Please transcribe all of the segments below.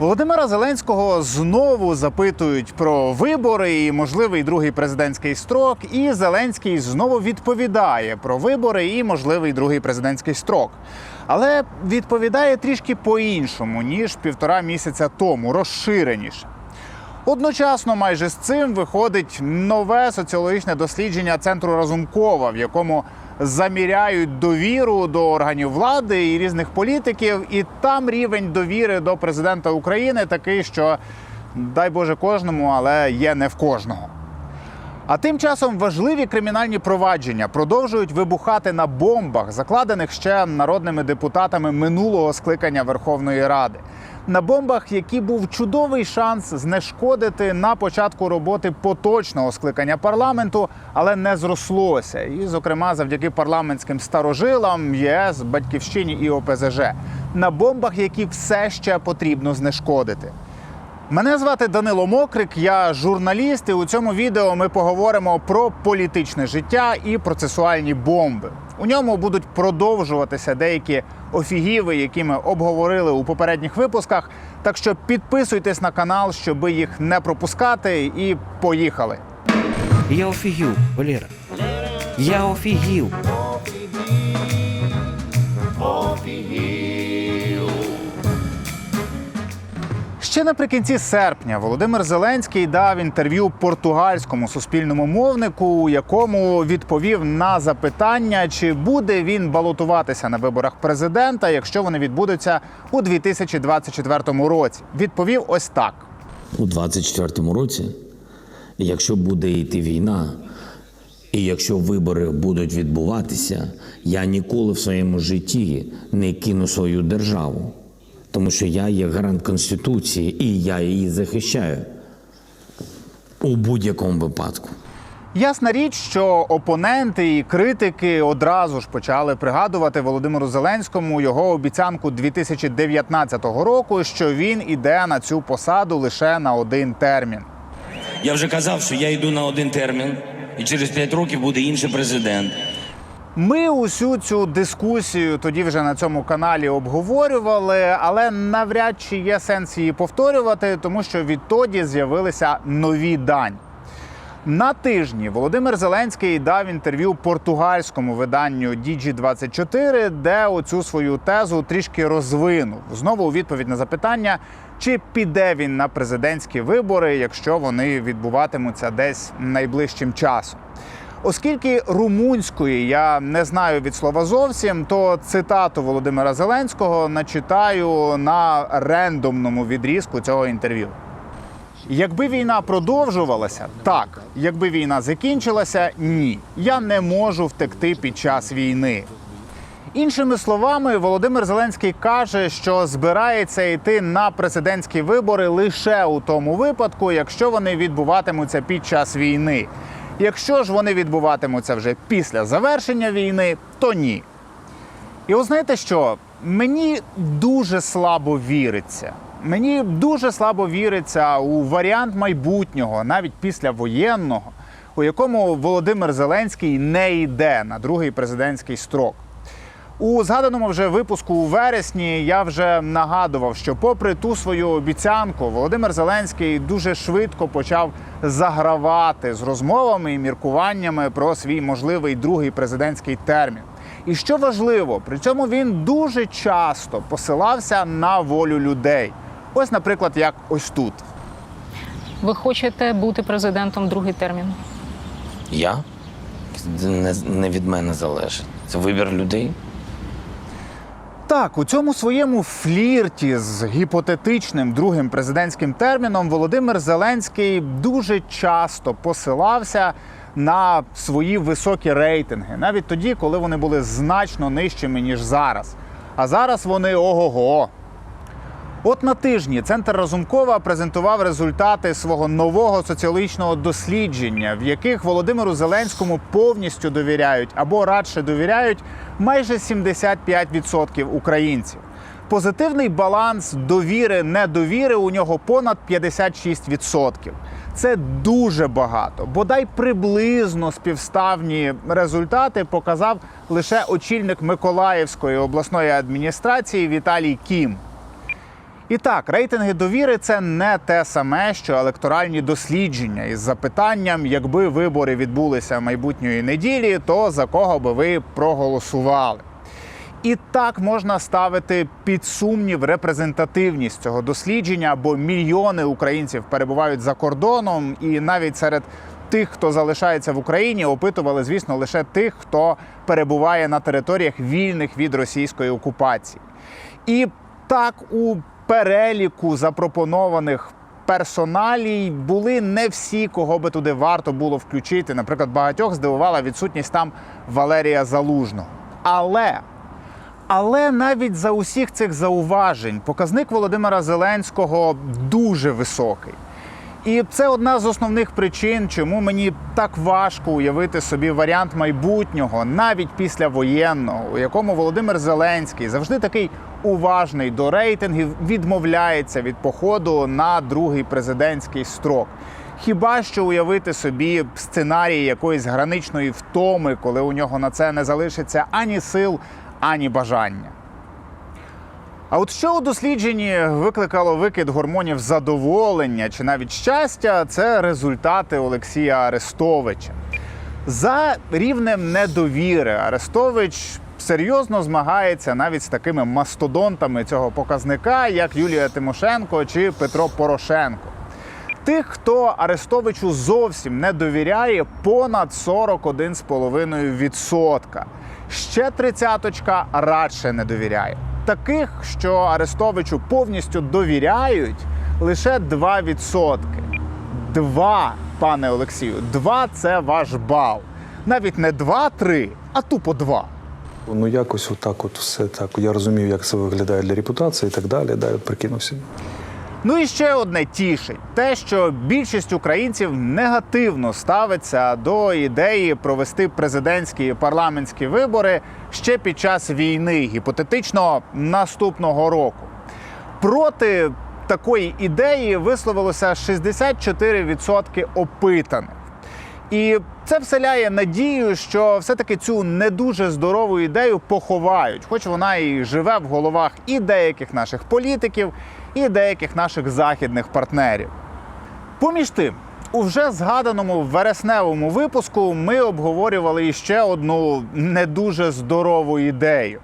Володимира Зеленського знову запитують про вибори і можливий другий президентський строк. І Зеленський знову відповідає про вибори і можливий другий президентський строк. Але відповідає трішки по-іншому ніж півтора місяця тому, розширеніше. Одночасно, майже з цим виходить нове соціологічне дослідження центру Разумкова, в якому заміряють довіру до органів влади і різних політиків. І там рівень довіри до президента України такий, що дай Боже кожному, але є не в кожного. А тим часом важливі кримінальні провадження продовжують вибухати на бомбах, закладених ще народними депутатами минулого скликання Верховної Ради. На бомбах, які був чудовий шанс знешкодити на початку роботи поточного скликання парламенту, але не зрослося. І, зокрема, завдяки парламентським старожилам, ЄС, батьківщині і ОПЗЖ. На бомбах, які все ще потрібно знешкодити. Мене звати Данило Мокрик, я журналіст, і у цьому відео ми поговоримо про політичне життя і процесуальні бомби. У ньому будуть продовжуватися деякі офігіви, які ми обговорили у попередніх випусках. Так що підписуйтесь на канал, щоб їх не пропускати, і поїхали. Я офігів, Валера. Я офігів. Ще наприкінці серпня Володимир Зеленський дав інтерв'ю португальському суспільному мовнику, у якому відповів на запитання, чи буде він балотуватися на виборах президента, якщо вони відбудуться у 2024 році. Відповів ось так. у 24-му році, якщо буде йти війна, і якщо вибори будуть відбуватися, я ніколи в своєму житті не кину свою державу, тому що я є гарант Конституції і я її захищаю у будь-якому випадку. Ясна річ, що опоненти і критики одразу ж почали пригадувати Володимиру Зеленському його обіцянку 2019 року, що він іде на цю посаду лише на один термін. Я вже казав, що я йду на один термін, і через 5 років буде інший президент. Ми усю цю дискусію тоді вже на цьому каналі обговорювали, але навряд чи є сенс її повторювати, тому що відтоді з'явилися нові дані. На тижні Володимир Зеленський дав інтерв'ю португальському виданню Digi24, де оцю свою тезу трішки розвинув. Знову у відповідь на запитання, чи піде він на президентські вибори, якщо вони відбуватимуться десь найближчим часом. Оскільки румунської я не знаю від слова зовсім, то цитату Володимира Зеленського начитаю на рендомному відрізку цього інтерв'ю. Якби війна продовжувалася, так. Якби війна закінчилася, ні. Я не можу втекти під час війни. Іншими словами, Володимир Зеленський каже, що збирається йти на президентські вибори лише у тому випадку, якщо вони відбуватимуться під час війни. Якщо ж вони відбуватимуться вже після завершення війни, то ні. І ви знаєте що? Мені дуже слабо віриться. Мені дуже слабо віриться у варіант майбутнього, навіть після воєнного, у якому Володимир Зеленський не йде на другий президентський строк. У згаданому вже випуску у вересні я вже нагадував, що, попри ту свою обіцянку, Володимир Зеленський дуже швидко почав загравати з розмовами і міркуваннями про свій можливий другий президентський термін. І що важливо, при цьому він дуже часто посилався на волю людей. Ось, наприклад, як ось тут. Ви хочете бути президентом другий термін? Я? Не, не від мене залежить. Це вибір людей. Так, у цьому своєму флірті з гіпотетичним другим президентським терміном Володимир Зеленський дуже часто посилався на свої високі рейтинги, навіть тоді, коли вони були значно нижчими ніж зараз. А зараз вони ого-го. От на тижні центр Разумкова презентував результати свого нового соціологічного дослідження, в яких Володимиру Зеленському повністю довіряють або радше довіряють майже 75% українців. Позитивний баланс довіри недовіри у нього понад 56%. Це дуже багато. Бодай приблизно співставні результати показав лише очільник Миколаївської обласної адміністрації Віталій Кім. І так, рейтинги довіри це не те саме, що електоральні дослідження із запитанням, якби вибори відбулися майбутньої неділі, то за кого би ви проголосували. І так можна ставити під сумнів репрезентативність цього дослідження, бо мільйони українців перебувають за кордоном, і навіть серед тих, хто залишається в Україні, опитували, звісно, лише тих, хто перебуває на територіях вільних від російської окупації. І так у переліку запропонованих персоналій були не всі, кого би туди варто було включити. Наприклад, багатьох здивувала відсутність там Валерія Залужного. Але але навіть за усіх цих зауважень показник Володимира Зеленського дуже високий. І це одна з основних причин, чому мені так важко уявити собі варіант майбутнього, навіть післявоєнного, у якому Володимир Зеленський завжди такий уважний до рейтингів, відмовляється від походу на другий президентський строк. Хіба що уявити собі сценарій якоїсь граничної втоми, коли у нього на це не залишиться ані сил, ані бажання. А от що у дослідженні викликало викид гормонів задоволення чи навіть щастя, це результати Олексія Арестовича. За рівнем недовіри Арестович серйозно змагається навіть з такими мастодонтами цього показника, як Юлія Тимошенко чи Петро Порошенко. Тих, хто Арестовичу зовсім не довіряє, понад 41,5%. Ще тридцяточка радше не довіряє. Таких, що Арестовичу повністю довіряють, лише 2%. Два, пане Олексію, два це ваш бал. Навіть не два-три, а тупо два. Ну якось отак, от все так. Я розумів, як це виглядає для репутації і так далі. Да, прикинувся. Ну і ще одне тішить те, що більшість українців негативно ставиться до ідеї провести президентські і парламентські вибори ще під час війни, гіпотетично наступного року. Проти такої ідеї висловилося 64% опитаних. І це вселяє надію, що все-таки цю не дуже здорову ідею поховають, хоч вона і живе в головах і деяких наших політиків, і деяких наших західних партнерів. Поміж тим, у вже згаданому вересневому випуску ми обговорювали іще одну не дуже здорову ідею.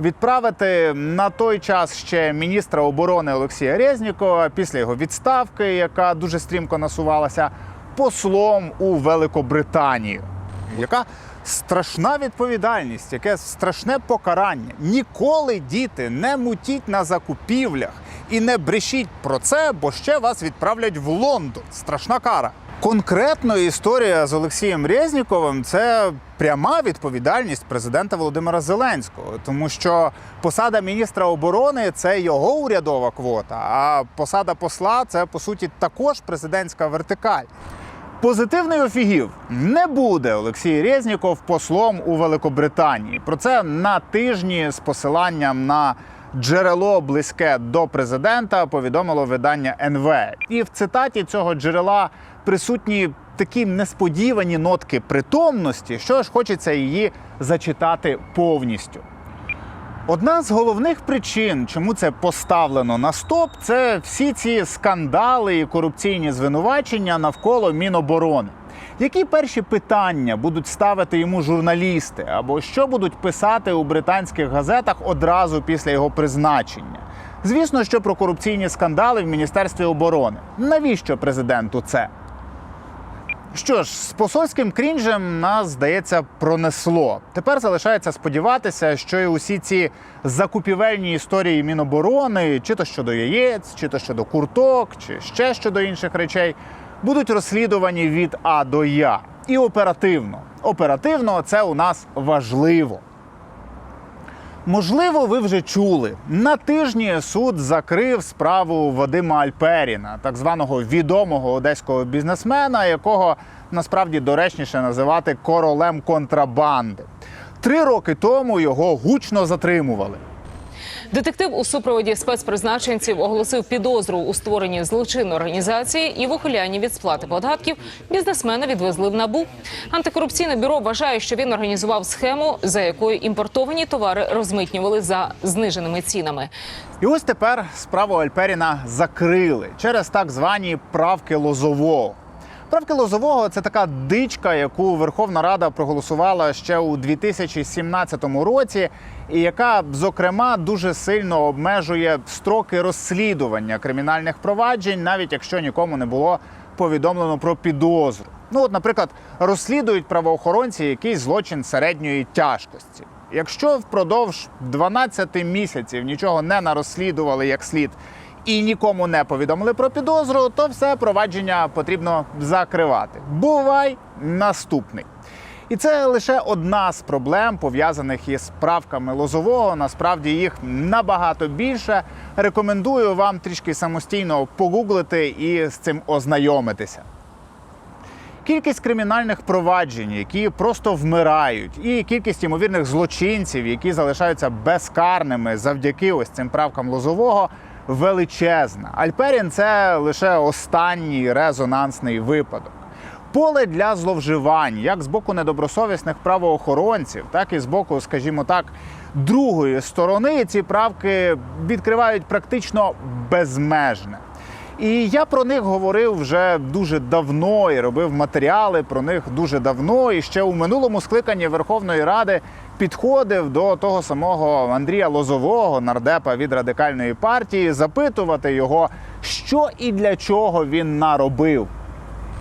Відправити на той час ще міністра оборони Олексія Резнікова після його відставки, яка дуже стрімко насувалася, послом у Великобританію. Яка страшна відповідальність, яке страшне покарання. Ніколи діти не мутіть на закупівлях і не брешіть про це, бо ще вас відправлять в Лондон. Страшна кара. Конкретно історія з Олексієм Резніковим це пряма відповідальність президента Володимира Зеленського, тому що посада міністра оборони це його урядова квота, а посада посла це по суті також президентська вертикаль. Позитивний офігів не буде Олексій Резніков послом у Великобританії. Про це на тижні з посиланням на джерело близьке до президента повідомило видання НВ. І в цитаті цього джерела присутні такі несподівані нотки притомності, що ж хочеться її зачитати повністю. Одна з головних причин, чому це поставлено на стоп, це всі ці скандали і корупційні звинувачення навколо Міноборони. Які перші питання будуть ставити йому журналісти, або що будуть писати у британських газетах одразу після його призначення? Звісно, що про корупційні скандали в Міністерстві оборони. Навіщо президенту це? Що ж, з посольським крінжем нас, здається, пронесло. Тепер залишається сподіватися, що і усі ці закупівельні історії Міноборони, чи то щодо яєць, чи то щодо курток, чи ще щодо інших речей, будуть розслідувані від А до Я. І оперативно. Оперативно це у нас важливо. Можливо, ви вже чули. На тижні суд закрив справу Вадима Альперіна, так званого відомого одеського бізнесмена, якого насправді доречніше називати королем контрабанди. Три роки тому його гучно затримували. Детектив у супроводі спецпризначенців оголосив підозру у створенні злочинної організації і в ухилянні від сплати податків. Бізнесмена відвезли в набу. Антикорупційне бюро вважає, що він організував схему, за якою імпортовані товари розмитнювали за зниженими цінами. І ось тепер справу Альперіна закрили через так звані правки Лозового. Правки Лозового це така дичка, яку Верховна Рада проголосувала ще у 2017 році, і яка, зокрема, дуже сильно обмежує строки розслідування кримінальних проваджень, навіть якщо нікому не було повідомлено про підозру. Ну, от, наприклад, розслідують правоохоронці якийсь злочин середньої тяжкості. Якщо впродовж 12 місяців нічого не нарозслідували як слід і нікому не повідомили про підозру, то все провадження потрібно закривати. Бувай наступний. І це лише одна з проблем, пов'язаних із правками лозового. Насправді їх набагато більше. Рекомендую вам трішки самостійно погуглити і з цим ознайомитися. Кількість кримінальних проваджень, які просто вмирають, і кількість ймовірних злочинців, які залишаються безкарними завдяки ось цим правкам лозового, величезна. Альперін це лише останній резонансний випадок. Поле для зловживань, як з боку недобросовісних правоохоронців, так і з боку, скажімо так, другої сторони, ці правки відкривають практично безмежне. І я про них говорив вже дуже давно і робив матеріали про них дуже давно. І ще у минулому скликанні Верховної Ради підходив до того самого Андрія Лозового, нардепа від радикальної партії, запитувати його, що і для чого він наробив.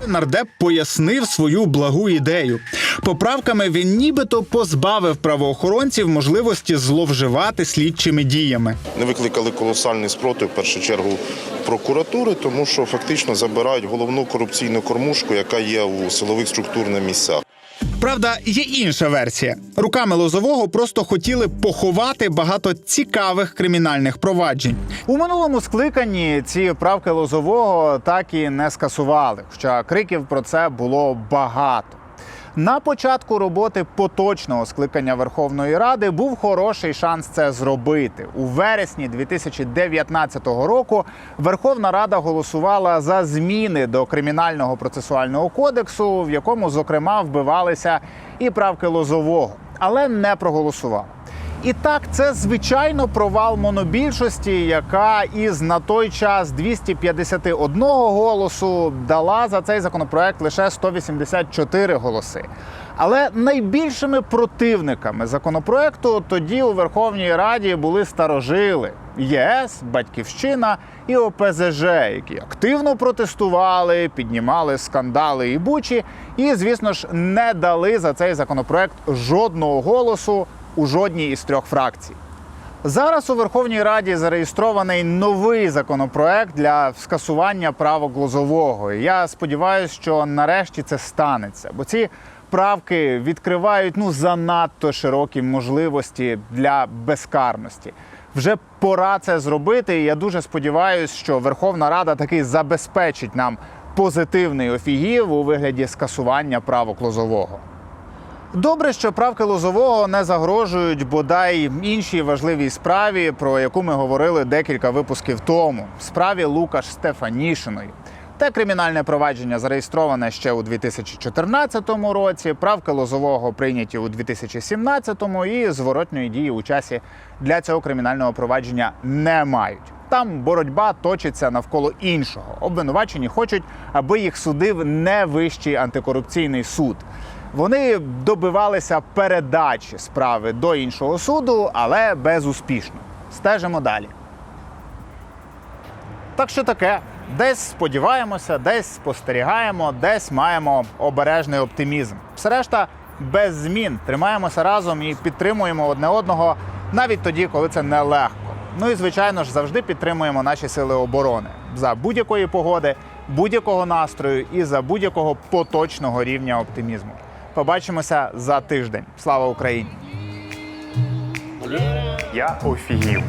Нардеп пояснив свою благу ідею. Поправками він нібито позбавив правоохоронців можливості зловживати слідчими діями. не викликали колосальний спротив в першу чергу прокуратури, тому що фактично забирають головну корупційну кормушку, яка є у силових структурних місцях. Правда, є інша версія. Руками Лозового просто хотіли поховати багато цікавих кримінальних проваджень. У минулому скликанні ці правки Лозового так і не скасували, хоча криків про це було багато. На початку роботи поточного скликання Верховної Ради був хороший шанс це зробити. У вересні 2019 року Верховна Рада голосувала за зміни до кримінального процесуального кодексу, в якому зокрема вбивалися і правки Лозового, але не проголосувала. І так, це звичайно провал монобільшості, яка із на той час 251 голосу дала за цей законопроект лише 184 голоси. Але найбільшими противниками законопроекту тоді у Верховній Раді були старожили ЄС, Батьківщина і ОПЗЖ, які активно протестували, піднімали скандали і бучі, і, звісно ж, не дали за цей законопроект жодного голосу у жодній із трьох фракцій. Зараз у Верховній Раді зареєстрований новий законопроект для скасування правок Лозового. Я сподіваюся, що нарешті це станеться, бо ці правки відкривають ну занадто широкі можливості для безкарності. Вже пора це зробити. І я дуже сподіваюся, що Верховна Рада таки забезпечить нам позитивний офігів у вигляді скасування правок Лозового. Добре, що правки Лозового не загрожують бодай іншій важливій справі, про яку ми говорили декілька випусків тому справі Лукаш Стефанішиної. Те кримінальне провадження зареєстроване ще у 2014 році. Правки Лозового прийняті у 2017 і зворотньої дії у часі для цього кримінального провадження не мають. Там боротьба точиться навколо іншого. Обвинувачені хочуть, аби їх судив не вищий антикорупційний суд. Вони добивалися передачі справи до іншого суду, але безуспішно. Стежимо далі. Так що таке? Десь сподіваємося, десь спостерігаємо, десь маємо обережний оптимізм. Все решта без змін. Тримаємося разом і підтримуємо одне одного навіть тоді, коли це нелегко. Ну і звичайно ж завжди підтримуємо наші сили оборони за будь-якої погоди, будь-якого настрою і за будь-якого поточного рівня оптимізму. Побачимося за тиждень. Слава Україні! Я офігів.